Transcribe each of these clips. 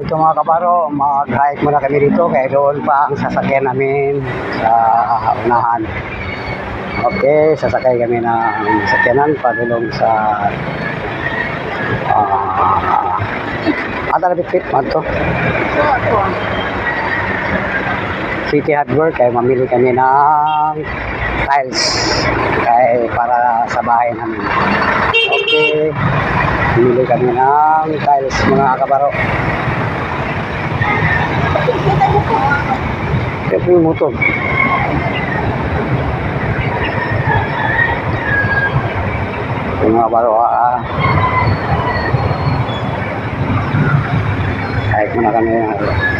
Ito mga kabaro, mag-hike muna kami dito kaya doon pa ang sasakyan namin sa unahan. Okay, sasakay kami ng sakyanan padulong sa uh, Ata na bitbit, man to. City Hardware kaya mamili kami ng tiles kaya para sa bahay namin. Okay, mamili kami ng tiles mga kabaro. Ito yung motor. Yung mga baro, ah. Kahit muna kami,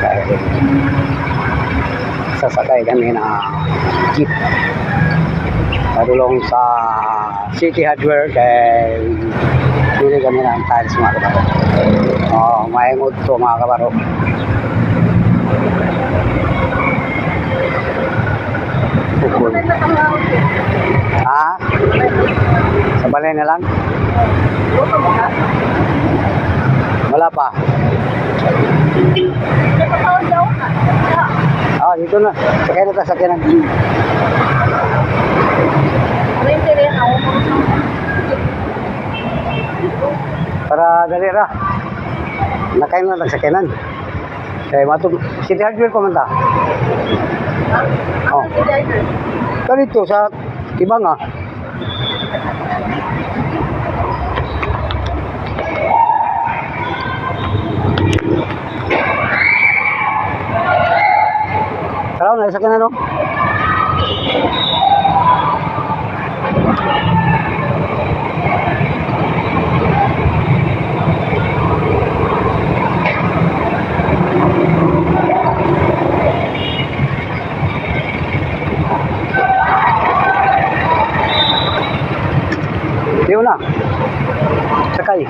kahit sasakay kami na jeep. Padulong sa City Hardware kay bili kami ng tiles mga kabaro. Oh, maingod to mga kabaro. Pukul. Ha? Sa na lang? Wala pa. Ah, dito na. Sakay na tayo sakay na. Para dali ra. Nakain na lang sakyanan. Kaya matug City Hardware ko man ta. Oh. Kalito sa Tibang ah. Taraw na, isa ka na no? Yun na. Sakay.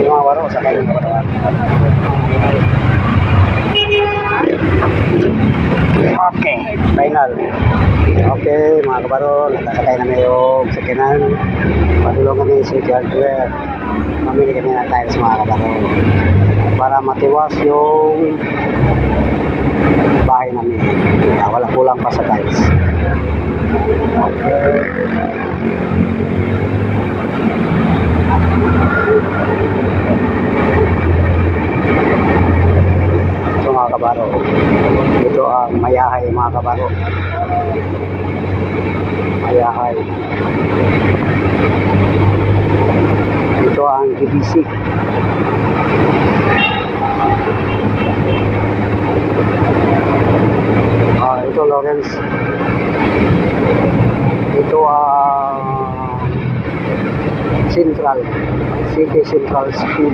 Yung mga waro, sakay yung mga waro. Okay, final. Okay, mga kabaro, nakasakay na yung sakinan. Padulong kami sa City Hardware. Mamili kami ng tiles mga kabaro. Para matiwas yung bahay namin. Kaya wala kulang pa sa tiles. Ito mga kabaro. Ito ang mayahay mga kabaro. Mayahay. Ito ang GBC. Ah, ito Lawrence. Ito ang Central. City Central School.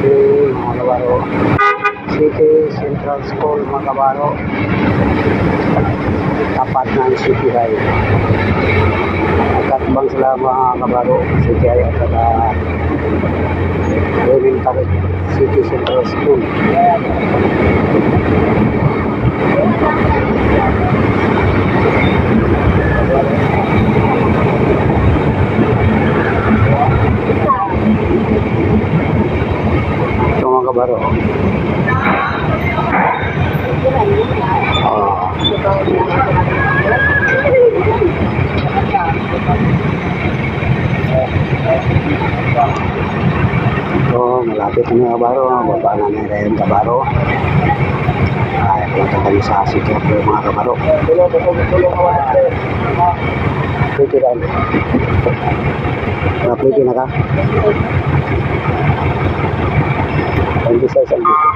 Okay, mga kabaro. City Central School, mga kabaro. Tapat ng City High. Nagkatbang sila mga kabaro. City High at saka Elementary City Central School. Ito mga kabaro. Ah, ito, malapit na mga kabaro. Baba na ni Rayon Kabaro. Ay, punta kami sa City of mga kabaro. Pwede lang. Wala pwede na ka? Hindi sa isang dito.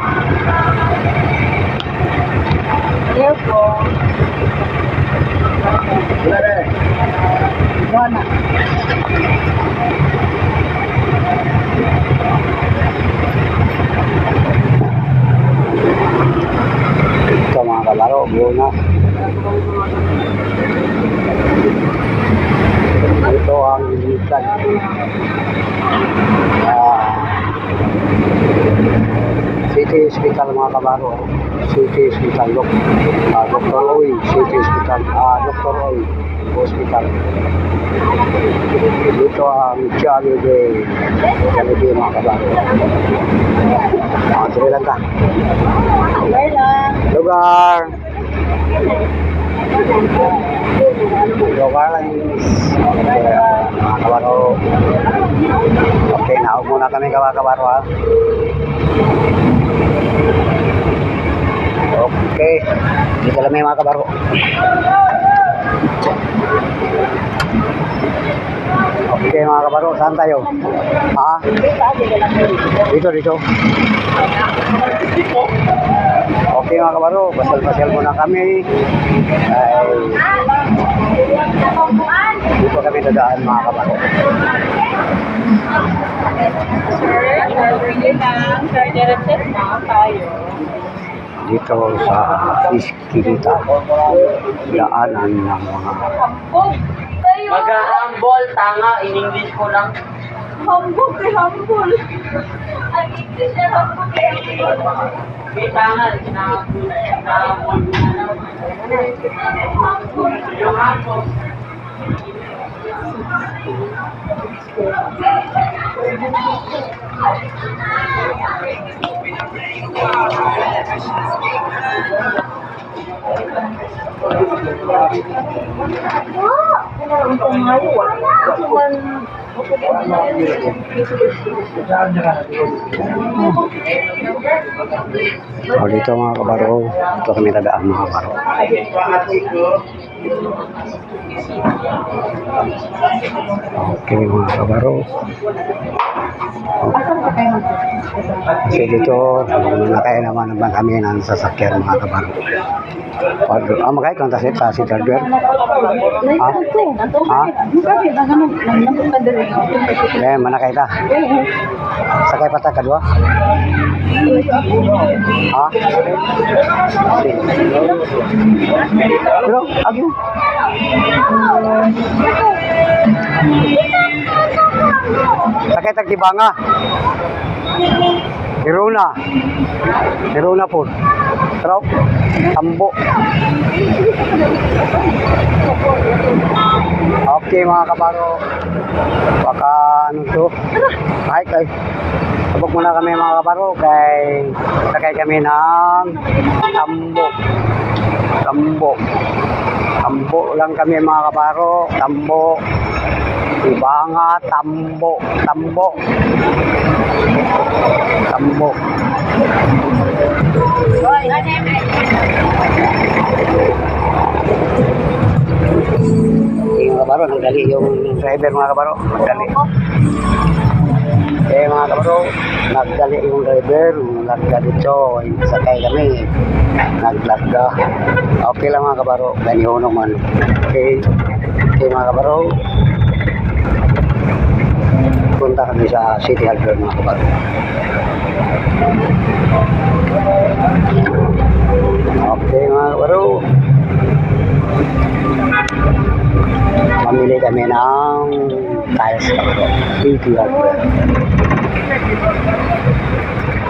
Ito mga kalaro, buo na. Ito ang limitan. Ah, City Hospital mga kabaro. City Hospital, Dok. Ah, Dr. Oy, City Hospital. Ah, Dr. Oy. Hospital. Dito ang Jollibee. Jollibee mga kabaro. Mga Sri Lanka. Lugar. Lugar kabaro. Okay, naog muna kami kabaro ha. Okay, dito lang may mga kabaro. Okay mga kabaro, saan tayo? Ha? Dito, dito. Okay mga kabaro, pasal-pasal muna kami. Ay, dito kami dadaan mga kabaro. Dito sa Iskilita, daanan ng mga Mag-humble, tanga, in English ko lang. Humble kay humble. Ang English na humble kay humble. May tanga, na na Yung humble. O dito mga kabaro, dito kami dadaan mga kabaro. Okay mga kabaro. Kasi dito, nakaya naman naman kami ng sasakyan mga kabaro. Pag, ah, magkait lang tasit, tasit hardware. Ha? Ha? Eh, manakay ta. Sakay pa ta kadua. Ha? Pero, agi. Sakay tag tibanga. Iruna. Iruna po. Trap. Tambo. Okay mga kabaro. Baka ano to. Ay kay. Sabog muna kami mga kabaro kay sakay kami ng tambo. Tambo. Tambo lang kami mga kabaro. Tambo. Ibanga, tambo, tambo. Tambo. Yung kabaro, nagdali yung driver mga kabaro, nagdali. Eh mga kabaro, nagdali yung driver, naglarga dito, sakay kami, naglarga. Okay lang mga kabaro, ganyan naman. Okay, okay mga kabaro, punta kami sa City Hall mga kabaro. Okay mga kabaro, mamili kami ng tiles kabaro. City Hall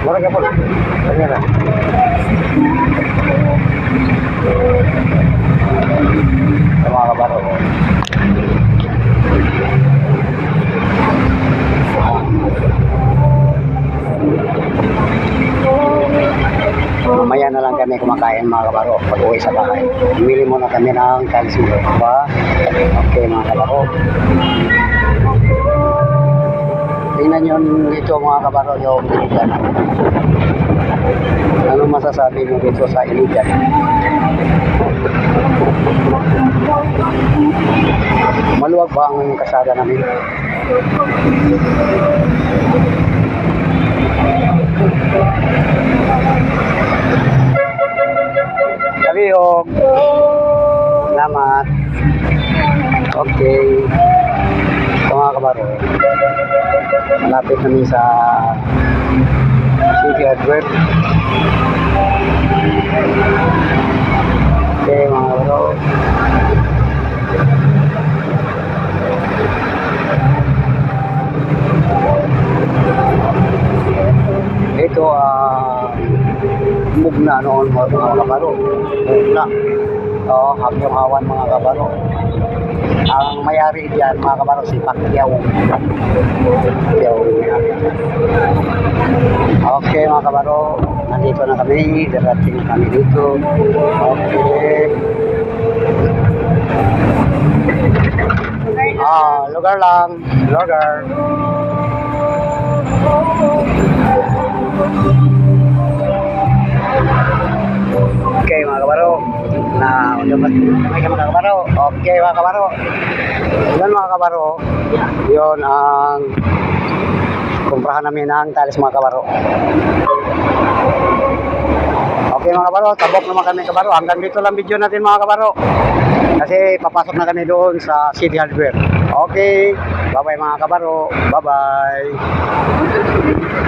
Mura ka po. Kanya na. Sa mga kabaro. Mamaya na lang kami kumakain mga kabaro pag uwi sa bahay. Bumili muna kami ng kalsyo. Diba? Okay mga kabaro. Tingnan nyo dito mga kabaro yung iligan. Ano masasabi nyo dito sa iligan? Maluwag ba ang kasada namin? Kabiyog. Salamat. Okay. Ito mga kabaro. Malapit kami sa City Hardware. Okay mga kabaro. Ito ah mugna noon mga kabaro. Mugna. Oo, hagyong awan mga kabaro. may-ari diyan, mga kabaro, si Pacquiao. Pacquiao. Okay, mga kabaro, nandito na kami, darating kami dito. Okay. Ah, lugar lang, lugar. Okay, mga kabaro. Na, kami ka mga kabaro. Okay, mga kabaro. Yan mga kabaro. Yun ang kumprahan namin ng talis mga kabaro. Okay mga kabaro, tabok naman kami kabaro. Hanggang dito lang video natin mga kabaro. Kasi papasok na kami doon sa City Hardware. Okay, bye-bye mga kabaro. Bye-bye.